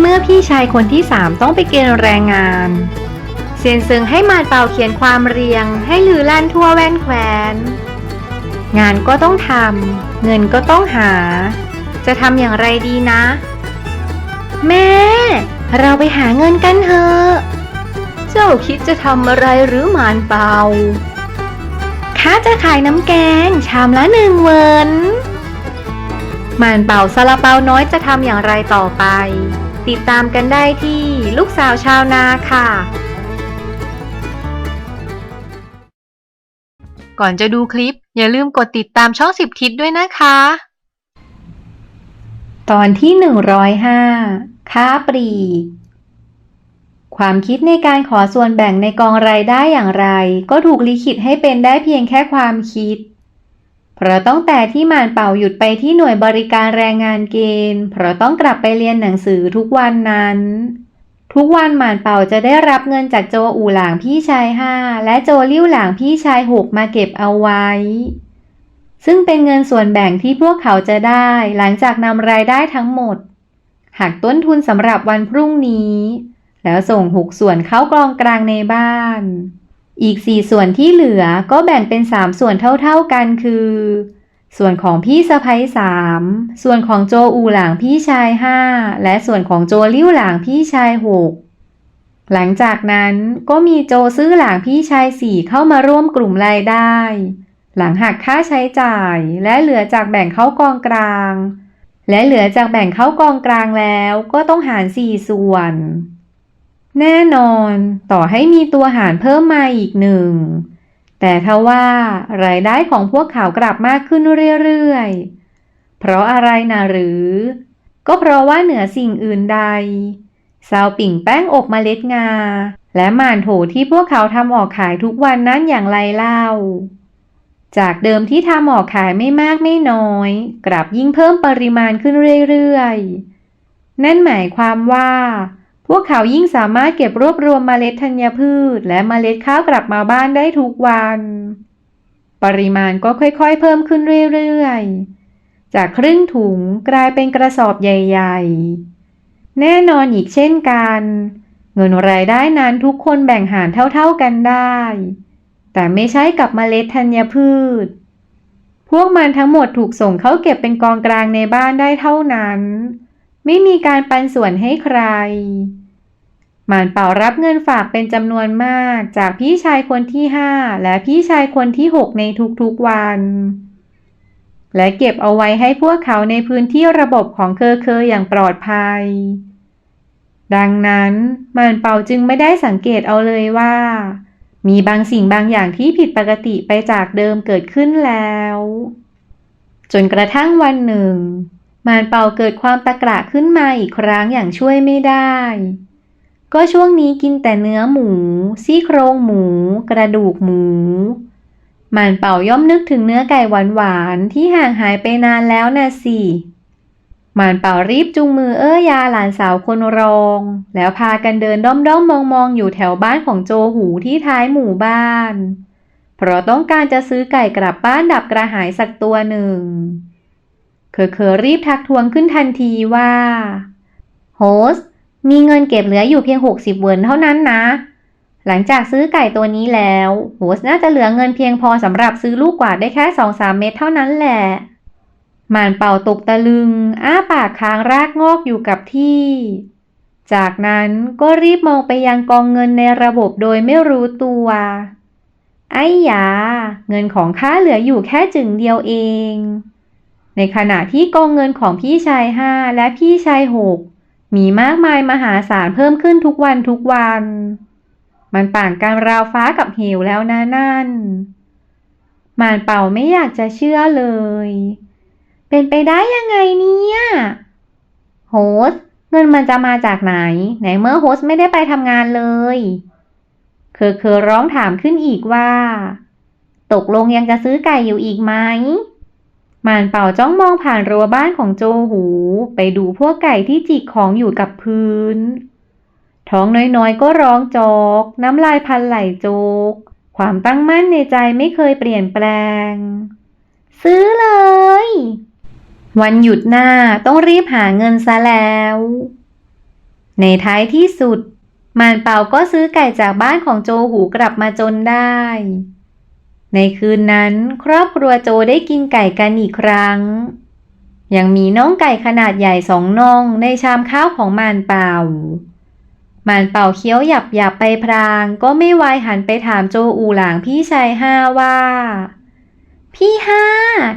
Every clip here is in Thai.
เมื่อพี่ชายคนที่สามต้องไปเกณฑ์แรงงาน เซียนซึงให้มารเป่าเขียนความเรียง ให้ลือลั่นทั่วแว่นแคว้น งานก็ต้องทำเงินก็ต้องหา จะทำอย่างไรดีนะ แม่ เราไปหาเงินกันเถอะเจ้าคิดจะทำอะไรหรือมานเปาข้าจะขายน้ำแกง ชามละหนึ่งเวินมานเป่าซาลาเปาน้อยจะทำอย่างไรต่อไป ติดตามกันได้ที่ลูกสาวชาวนาค่ะ ก่อนจะดูคลิป อย่าลืมกดติดตามช่องสิบทิศด้วยนะคะ ตอนที่ 105 ค้าปลีกความคิดในการขอส่วนแบ่งในกองรายได้อย่างไร ก็ถูกลิขิตให้เป็นได้เพียงแค่ความคิด เพราะตั้งแต่ที่หมานเป่าหยุดไปที่หน่วยบริการแรงงานเกณฑ์ เพราะต้องกลับไปเรียนหนังสือทุกวันนั้น ทุกวันหมานเป่าจะได้รับเงินจากโจอู่หลางพี่ชายห้าและโจลิ้วหลางพี่ชายหกมาเก็บเอาไว้ ซึ่งเป็นเงินส่วนแบ่งที่พวกเขาจะได้หลังจากนำรายได้ทั้งหมด หักต้นทุนสำหรับวันพรุ่งนี้ แล้วส่งหกส่วนเข้ากองกลางในบ้าน อีกสี่ส่วนที่เหลือก็แบ่งเป็นสามส่วนเท่าๆกันคือ ส่วนของพี่สะพ้ยสามส่วนของโจอูหลางพี่ชายห้าและส่วนของโจลิ้วหลางพี่ชายหกหลังจากนั้นก็มีโจซื้อหลางพี่ชายสี่เข้ามาร่วมกลุ่มรายได้ หลังหักค่าใช้จ่ายและเหลือจากแบ่งเข้ากองกลาง และเหลือจากแบ่งเข้ากองกลางแล้วก็ต้องหารสี่ส่วน แน่นอนต่อให้มีตัวหารเพิ่มมาอีกหนึ่ง แต่ทว่ารายได้ของพวกเขากลับมากขึ้นเรื่อยๆ เพราะอะไรนะหรือ ก็เพราะว่าเหนือสิ่งอื่นใดซาวปิ่งแป้งอบเมล็ดงา และหม่านโถที่พวกเขาทำออกขายทุกวันนั้นอย่างไรเล่า จากเดิมที่ทำออกขายไม่มากไม่น้อย กลับยิ่งเพิ่มปริมาณขึ้นเรื่อยๆ นั่นหมายความว่า พวกเขายิ่งสามารถเก็บรวบรวมเมล็ดธัญพืช และเมล็ดข้าวกลับมาบ้านได้ทุกวัน ปริมาณก็ค่อยๆ เพิ่มขึ้นเรื่อยๆ จากครึ่งถุงกลายเป็นกระสอบใหญ่ๆ แน่นอนอีกเช่นกัน เงินรายได้นั้นทุกคนแบ่งหารเท่าๆกันได้ แต่ไม่ใช่กับเมล็ดธัญพืช พวกมันทั้งหมดถูกส่งเข้าเก็บเป็นกองกลางในบ้านได้เท่านั้น ไม่มีการปันส่วนให้ใคร หมานเป่ารับเงินฝากเป็นจำนวนมากจากพี่ชายคนที่ห้าและพี่ชายคนที่หกในทุกๆวัน และเก็บเอาไว้ให้พวกเขาในพื้นที่ระบบของเคอเคออย่างปลอดภัย ดังนั้นหมานเป่าจึงไม่ได้สังเกตเอาเลยว่า มีบางสิ่งบางอย่างที่ผิดปกติไปจากเดิมเกิดขึ้นแล้ว จนกระทั่งวันหนึ่ง มานเป่าเกิดความตะกระขึ้นมาอีกครั้งอย่างช่วยไม่ได้ ก็ช่วงนี้กินแต่เนื้อหมู ซี่โครงหมู กระดูกหมูมานเป่าย่อมนึกถึงเนื้อไก่หวานๆที่ห่างหายไปนานแล้วนะสิมานเป่ารีบจูงมือเอ้อยาหลานสาวคนรอง แล้วพากันเดินด้อมๆมมองๆอยู่แถวบ้านของโจหูที่ท้ายหมู่บ้าน เพราะต้องการจะซื้อไก่กลับบ้านดับกระหายสักตัวหนึ่ง เคอเคอรีบทักทวงขึ้นทันทีว่าโฮสมีเงินเก็บเหลืออยู่เพียง 60 เวิร์นเท่านั้นนะ หลังจากซื้อไก่ตัวนี้แล้วโฮสน่าจะเหลือเงินเพียงพอสำหรับซื้อลูกกวาดได้แค่2-3เม็ดเท่านั้นแหละหมานเป่าตกตะลึง อ้าปากค้างรากงอกอยู่กับที่ จากนั้นก็รีบมองไปยังกองเงินในระบบโดยไม่รู้ตัว ไอ้ยา เงินของข้าเหลืออยู่แค่จึงเดียวเอง ในขณะที่กองเงินของพี่ชายห้าและพี่ชายหกมีมากมายมหาศาลเพิ่มขึ้นทุกวันทุกวัน มันต่างกันราวฟ้ากับเหวแล้วนะนั่น มานเป่าไม่อยากจะเชื่อเลย เป็นไปได้ยังไงเนี่ยโฮสเงินมันจะมาจากไหน ไหนเมื่อโฮสไม่ได้ไปทำงานเลยเคอเคอร้องถามขึ้นอีกว่า ตกลงยังจะซื้อไก่อยู่อีกไหม มานเป่าจ้องมองผ่านรั้วบ้านของโจหู ไปดูพวกไก่ที่จิกของอยู่กับพื้น ท้องน้อยๆ ก็ร้องจอก น้ำลายพันไหลโจก ความตั้งมั่นในใจไม่เคยเปลี่ยนแปลง ซื้อเลย วันหยุดหน้าต้องรีบหาเงินซะแล้ว ในท้ายที่สุด มานเป่าก็ซื้อไก่จากบ้านของโจหูกลับมาจนได้ ในคืนนั้นครอบครัวโจได้กินไก่กันอีกครั้ง ยังมีน่องไก่ขนาดใหญ่สองน่องในชามข้าวของมานเป่า มานเป่าเคี้ยวหยับหยับไปพราง ก็ไม่วายหันไปถามโจอูหลางพี่ชายห้าว่า พี่ห้า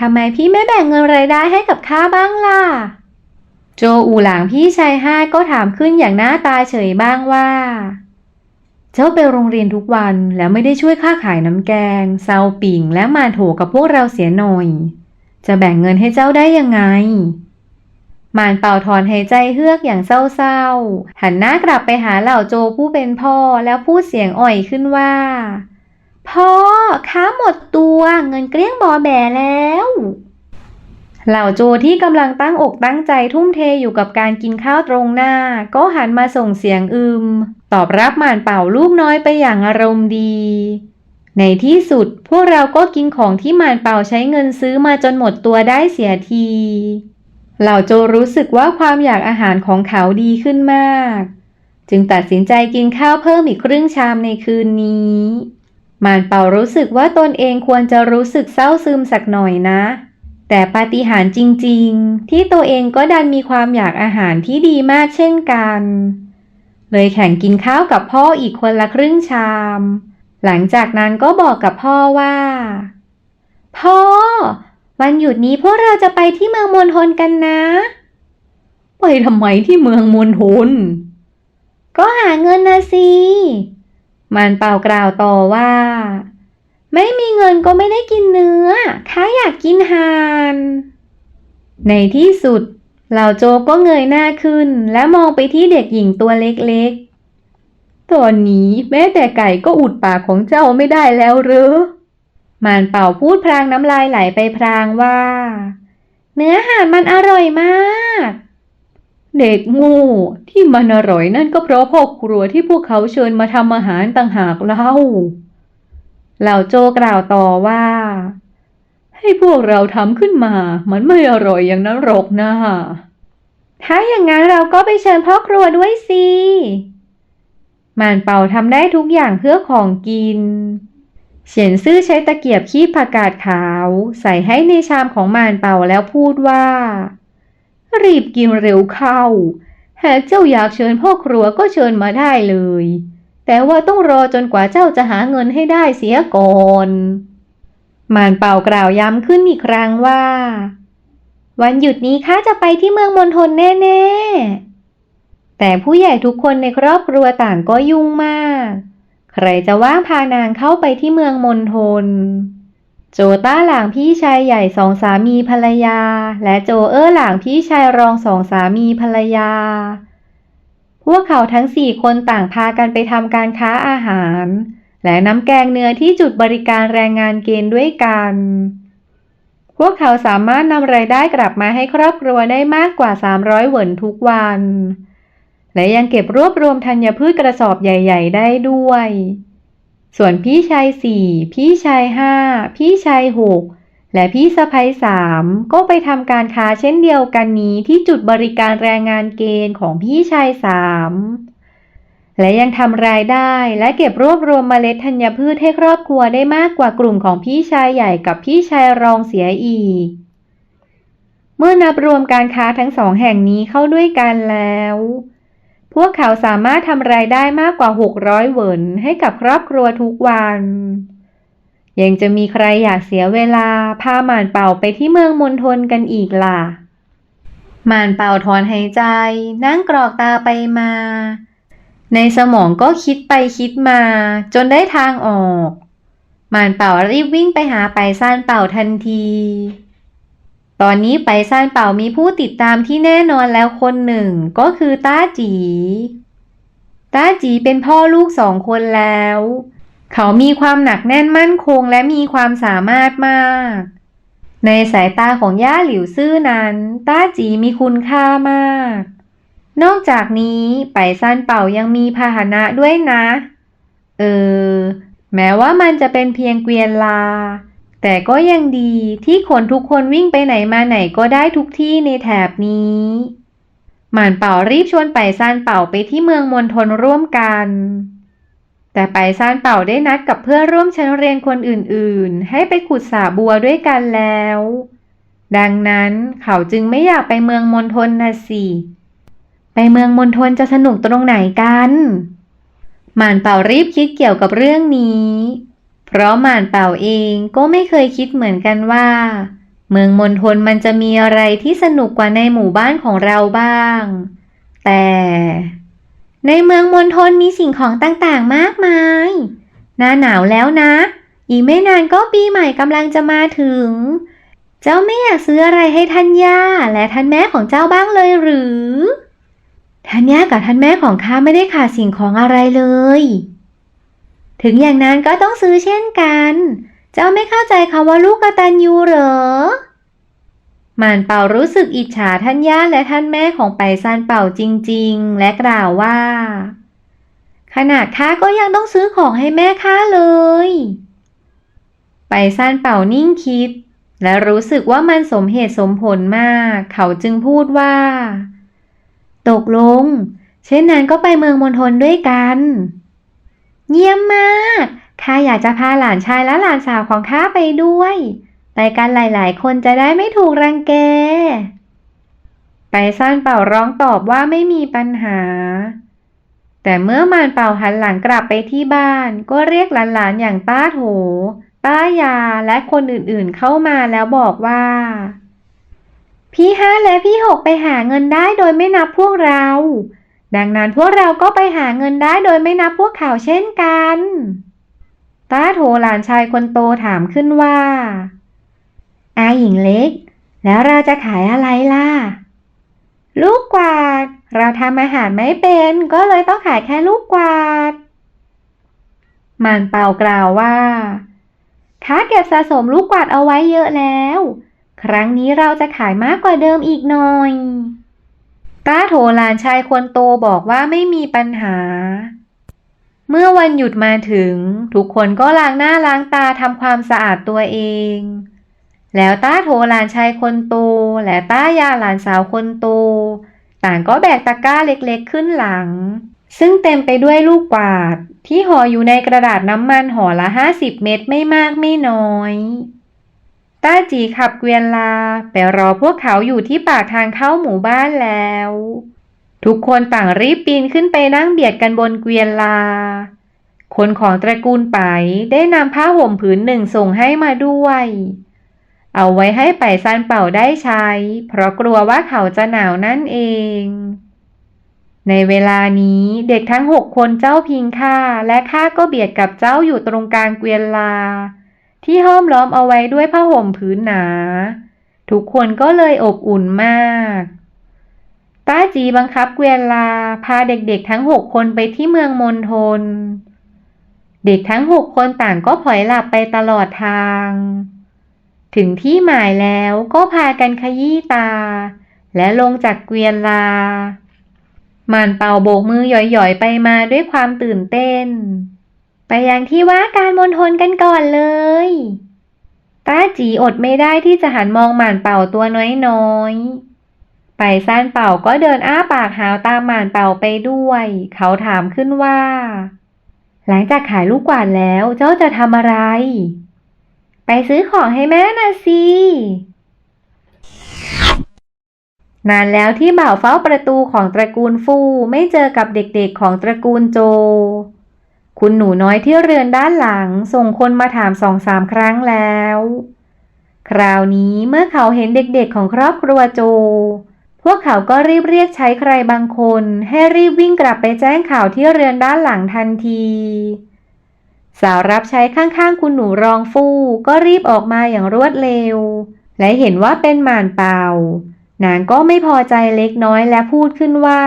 ทำไมพี่ไม่แบ่งเงินรายได้ให้กับข้าบ้างล่ะ โจอูหลางพี่ชายห้าก็ถามขึ้นอย่างหน้าตาเฉยบ้างว่า เจ้าไปโรงเรียนทุกวันแล้วไม่ได้ช่วยค่าขายน้ำแกงเซาปิ่งและมาโถกับพวกเราเสียหน่อย จะแบ่งเงินให้เจ้าได้ยังไง มานเป่าถอนหายใจเฮือกอย่างเศร้าๆ หันหน้ากลับไปหาเหล่าโจผู้เป็นพ่อแล้วพูดเสียงอ่อยขึ้นว่า พ่อค้าหมดตัวเงินเกลี้ยงบอแบแล้ว เหล่าโจที่กำลังตั้งอกตั้งใจทุ่มเทอยู่กับการกินข้าวตรงหน้า ก็หันมาส่งเสียงอึม ตอบรับหมานเป่าลูกน้อยไปอย่างอารมณ์ดี ในที่สุดพวกเราก็กินของที่หมานเป่าใช้เงินซื้อมาจนหมดตัวได้เสียที เหล่าโจรู้สึกว่าความอยากอาหารของเขาดีขึ้นมาก จึงตัดสินใจกินข้าวเพิ่มอีกครึ่งชามในคืนนี้มานเป่ารู้สึกว่าตนเองควรจะรู้สึกเศร้าซึมสักหน่อยนะ แต่ปาฏิหาริย์จริงๆ ที่ตัวเองก็ดันมีความอยากอาหารที่ดีมากเช่นกัน เลยแข่งกินข้าวกับพ่ออีกคนละครึ่งชาม หลังจากนั้นก็บอกกับพ่อว่า พ่อ วันหยุดนี้พวกเราจะไปที่เมืองมณฑลกันนะ ไปทำไมที่เมืองมณฑลก็หาเงินนะสิ มันเป่ากล่าวต่อว่า ไม่มีเงินก็ไม่ได้กินเนื้อ ข้าอยากกินห่าน ในที่สุด เหล่าโจก็เงยหน้าขึ้น และมองไปที่เด็กหญิงตัวเล็กๆ ตอนนี้แม้แต่ไก่ก็อุดปากของเจ้าไม่ได้แล้วหรือมานเป่าพูดพรางน้ำลายไหลไปพรางว่า เนื้อห่านมันอร่อยมาก เด็กง่ที่มันอร่อยนั่นก็เพราะพ่อครัวที่พวกเขาเชิญมาทำอาหารต่างหากเล่า เหล่าโจกล่าวต่อว่า ให้พวกเราทำขึ้นมา มันไม่อร่อยอย่างนั้นหรอกนะถ้าอย่างนั้นเราก็ไปเชิญพ่อครัวด้วยสิมานเป่าทำได้ทุกอย่างเพื่อของกิน เฉียนซื่อใช้ตะเกียบคีบผักกาดขาว ใส่ให้ในชามของมานเป่าแล้วพูดว่า รีบกินเร็วเข้า หากเจ้าอยากเชิญพ่อครัวก็เชิญมาได้เลย แต่ว่าต้องรอจนกว่าเจ้าจะหาเงินให้ได้เสียก่อนมานเป่ากล่าวย้ำขึ้นอีกครั้งว่า วันหยุดนี้ข้าจะไปที่เมืองมณฑลแน่ๆ แต่ผู้ใหญ่ทุกคนในครอบครัวต่างก็ยุ่งมาก ใครจะว่างพานางเข้าไปที่เมืองมณฑลโจต้าหลางพี่ชายใหญ่สองสามีภรรยา และโจเอ้อหลางพี่ชายรองสองสามีภรรยา พวกเขาทั้งสี่คนต่างพากันไปทำการค้าอาหาร และน้ำแกงเนื้อที่จุดบริการแรงงานเกณฑ์ด้วยกัน พวกเขาสามารถนำรายได้กลับมาให้ครอบครัวได้มากกว่า 300เหวินทุกวัน และยังเก็บรวบรวมธัญพืชกระสอบใหญ่ ๆ ได้ด้วย ส่วนพี่ชายสี่ พี่ชายห้า พี่ชายหก และพี่สะพ้ยสามก็ไปทำการค้าเช่นเดียวกันนี้ที่จุดบริการแรงงานเกณฑ์ของพี่ชายสามและยังทำรายได้และเก็บรวบรวมเมล็ดธัญพืชให้ครอบครัวได้มากกว่ากลุ่มของพี่ชายใหญ่กับพี่ชายรองเสียอีก เมื่อนับรวมการค้าทั้งสองแห่งนี้เข้าด้วยกันแล้ว พวกเขาสามารถทำรายได้มากกว่า 600 เหวินให้กับครอบครัวทุกวัน ยังจะมีใครอยากเสียเวลาพาหมานเป่าไปที่เมืองมณฑลกันอีกล่ะ หมานเป่าถอนหายใจ นั่งกรอกตาไปมา ในสมองก็คิดไปคิดมา จนได้ทางออก หมานเป่ารีบวิ่งไปหาไปซ่านเป่าทันที ตอนนี้ไปซ่านเป่ามีผู้ติดตามที่แน่นอนแล้วคนหนึ่งก็คือต้าจีต้าจีเป็นพ่อลูกสองคนแล้ว เขามีความหนักแน่นมั่นคงและมีความสามารถมาก ในสายตาของย่าหลิวซื่อนั้น ต้าจีมีคุณค่ามาก นอกจากนี้ไปซันเป่ายังมีพาหนะด้วยนะ เออ แม้ว่ามันจะเป็นเพียงเกวียนลา แต่ก็ยังดีที่คนทุกคนวิ่งไปไหนมาไหนก็ได้ทุกที่ในแถบนี้หมานเป่ารีบชวนไปซานเป่าไปที่เมืองมณฑลร่วมกัน แต่ไปซานเป่าได้นัดกับเพื่อนร่วมชั้นเรียนคนอื่นๆ ให้ไปขุดสาบัวด้วยกันแล้ว ดังนั้นเขาจึงไม่อยากไปเมืองมณฑลนะสิ ไปเมืองมณฑลจะสนุกตรงไหนกันหมานเป่ารีบคิดเกี่ยวกับเรื่องนี้ เพราะหมานเป่าเองก็ไม่เคยคิดเหมือนกันว่า เมืองมณฑลมันจะมีอะไรที่สนุกกว่าในหมู่บ้านของเราบ้าง แต่ ในเมืองมณฑลมีสิ่งของต่างๆมากมาย หน้าหนาวแล้วนะ อีกไม่นานก็ปีใหม่กำลังจะมาถึง เจ้าไม่อยากซื้ออะไรให้ท่านย่าและท่านแม่ของเจ้าบ้างเลยหรือ ท่านย่ากับท่านแม่ของข้าไม่ได้ขาดสิ่งของอะไรเลย ถึงอย่างนั้นก็ต้องซื้อเช่นกัน เจ้าไม่เข้าใจคำว่าลูกกตัญญูเหรอ มานเป่ารู้สึกอิจฉาท่านย่าและท่านแม่ของไปซานเป่าจริงๆ และกล่าวว่า ขนาดข้าก็ยังต้องซื้อของให้แม่ข้าเลย ไปซานเป่านิ่งคิด และรู้สึกว่ามันสมเหตุสมผลมาก เขาจึงพูดว่า ตกลง เช่นนั้นก็ไปเมืองมณฑลด้วยกัน เยี่ยมมากข้าอยากจะพาหลานชายและหลานสาวของข้าไปด้วย ไปกันหลายๆ คนจะได้ไม่ถูกรังแกไปซ่านเป่าร้องตอบว่าไม่มีปัญหา แต่เมื่อมานเป่าหันหลังกลับไปที่บ้าน ก็เรียกหลานๆอย่างป้าโถ ป้ายาและคนอื่นๆเข้ามาแล้วบอกว่า พี่ห้าและพี่หกไปหาเงินได้โดยไม่นับพวกเรา ดังนั้นพวกเราก็ไปหาเงินได้โดยไม่นับพวกเขาเช่นกันต้าโถหลานชายคนโตถามขึ้นว่า อาหญิงเล็ก แล้วเราจะขายอะไรล่ะ ลูกกวาด เราทำอาหารไม่เป็น ก็เลยต้องขายแค่ลูกกวาด มันเป่ากล่าวว่าข้าเก็บสะสมลูกกวาดเอาไว้เยอะแล้ว ครั้งนี้เราจะขายมากกว่าเดิมอีกหน่อยต้าโถหลานชายคนโตบอกว่าไม่มีปัญหา เมื่อวันหยุดมาถึง ทุกคนก็ล้างหน้าล้างตาทำความสะอาดตัวเอง แล้วต้าโถหลานชายคนโต และต้ายาหลานสาวคนโต ต่างก็แบกตะกร้าเล็กๆขึ้นหลัง ซึ่งเต็มไปด้วยลูกกวาด ที่ห่ออยู่ในกระดาษน้ำมันห่อละห้าสิบเม็ดไม่มากไม่น้อยต้าจีขับเกวียนลาไปรอพวกเขาอยู่ที่ปากทางเข้าหมู่บ้านแล้ว ทุกคนต่างรีบปีนขึ้นไปนั่งเบียดกันบนเกวียนลา คนของตระกูลไปได้นำผ้าห่มผืนหนึ่งส่งให้มาด้วย เอาไว้ให้ไปซานเป่าได้ใช้ เพราะกลัวว่าเขาจะหนาวนั่นเอง ในเวลานี้เด็กทั้งหกคนเจ้าพิงค่าและข้าก็เบียดกับเจ้าอยู่ตรงกลางเกวียนลา ที่ห้อมล้อมเอาไว้ด้วยผ้าห่มผืนหนา ทุกคนก็เลยอบอุ่นมากต้าจีบังคับเกวียนลา พาเด็กๆทั้งหกคนไปที่เมืองมณฑลเด็กทั้งหกคนต่างก็ผลอยหลับไปตลอดทาง ถึงที่หมายแล้วก็พากันขยี้ตา และลงจากเกวียนลาหมันเป่าโบกมือหย่อยๆ ไปมาด้วยความตื่นเต้น ไปยังที่ว่าการมณฑลกันก่อนเลยต้าจีอดไม่ได้ที่จะหันมองหม่านเป่าตัวน้อยๆ ไปซ่านเป่าก็เดินอ้าปากหาวตามหม่านเป่าไปด้วย เขาถามขึ้นว่า หลังจากขายลูกกวาดแล้วเจ้าจะทำอะไร ไปซื้อของให้แม่น่ะสิ นานแล้วที่บ่าวเฝ้าประตูของตระกูลฟูไม่เจอกับเด็กๆของตระกูลโจ คุณหนูน้อยที่เรือนด้านหลังส่งคนมาถามสองสามครั้งแล้ว คราวนี้เมื่อเขาเห็นเด็กๆของครอบครัวโจ พวกเขาก็รีบเรียกใช้ใครบางคน ให้รีบวิ่งกลับไปแจ้งข่าวที่เรือนด้านหลังทันที สาวรับใช้ข้างๆคุณหนูรองฟู่ก็รีบออกมาอย่างรวดเร็ว และเห็นว่าเป็นหมานเป่านางก็ไม่พอใจเล็กน้อยและพูดขึ้นว่า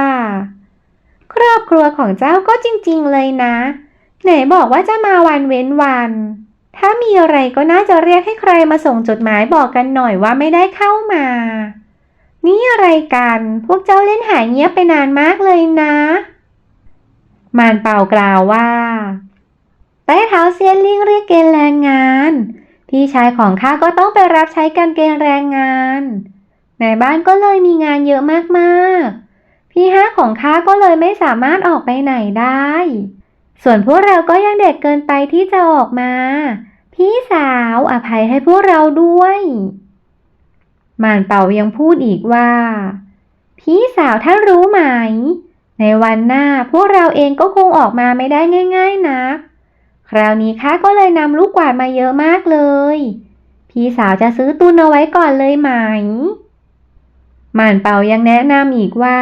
ครอบครัวของเจ้าก็จริงๆเลยนะ ไหนบอกว่าจะมาวันเว้นวัน ถ้ามีอะไรก็น่าจะเรียกให้ใครมาส่งจดหมายบอกกันหน่อยว่าไม่ได้เข้ามา นี่อะไรกัน พวกเจ้าเล่นหายเงียบไปนานมากเลยนะ มานเป่ากล่าวว่า ใต้เท้าเซียนลิงเรียกเกณฑ์แรงงาน พี่ชายของข้าก็ต้องไปรับใช้การเกณฑ์แรงงาน ในบ้านก็เลยมีงานเยอะมากๆ พี่ห้าของข้าก็เลยไม่สามารถออกไปไหนได้ ส่วนพวกเราก็ยังเด็กเกินไปที่จะออกมา พี่สาวอภัยให้พวกเราด้วยมานเป่ายังพูดอีกว่า พี่สาวท่านรู้ไหม ในวันหน้าพวกเราเองก็คงออกมาไม่ได้ง่าย ๆนะ คราวนี้ข้าก็เลยนำลูกกวาดมาเยอะมากเลย พี่สาวจะซื้อตุนเอาไว้ก่อนเลยไหม หม่านเป่ายังแนะนำอีกว่า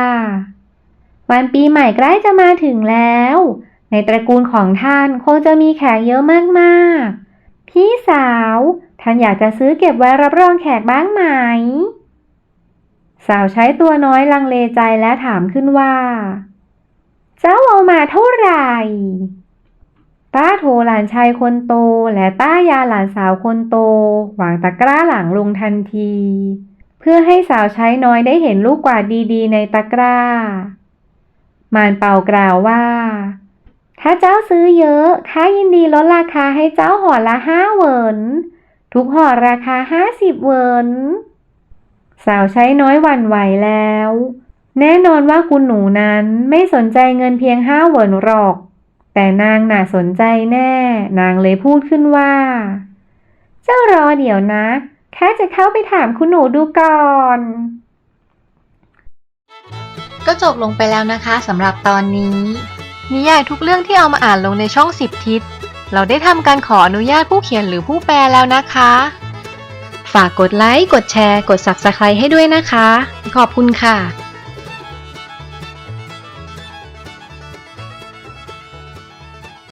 วันปีใหม่ใกล้จะมาถึงแล้ว ในตระกูลของท่านคงจะมีแขกเยอะมากๆ พี่สาว ท่านอยากจะซื้อเก็บไว้รับรองแขกบ้างไหม สาวใช้ตัวน้อยลังเลใจและถามขึ้นว่า เจ้าเอามาเท่าไหร่ ต้าโถหลานชายคนโต และต้ายาหลานสาวคนโตวางตะกร้าหลังลงทันที เพื่อให้สาวใช้น้อยได้เห็นลูกกวาดดีๆ ในตะกร้า มานเป่ากล่าวว่า ถ้าเจ้าซื้อเยอะข้ายินดีลดราคาให้เจ้าห่อละห้าเวินทุกห่อราคาห้าสิบเวินสาวใช้น้อยหวั่นไหวแล้ว แน่นอนว่าคุณหนูนั้นไม่สนใจเงินเพียงห้าเวินหรอก แต่นางน่ะสนใจแน่ นางเลยพูดขึ้นว่า เจ้ารอเดี๋ยวนะข้าจะเข้าไปถามคุณหนูดูก่อนก็จบลงไปแล้วนะคะสำหรับตอนนี้ นิยายทุกเรื่องที่เอามาอ่านลงในช่องสิบทิศ เราได้ทำการขออนุญาตผู้เขียนหรือผู้แปลแล้วนะคะ ฝากกดไลค์ กดแชร์ กด Subscribe ให้ด้วยนะคะ ขอบคุณค่ะ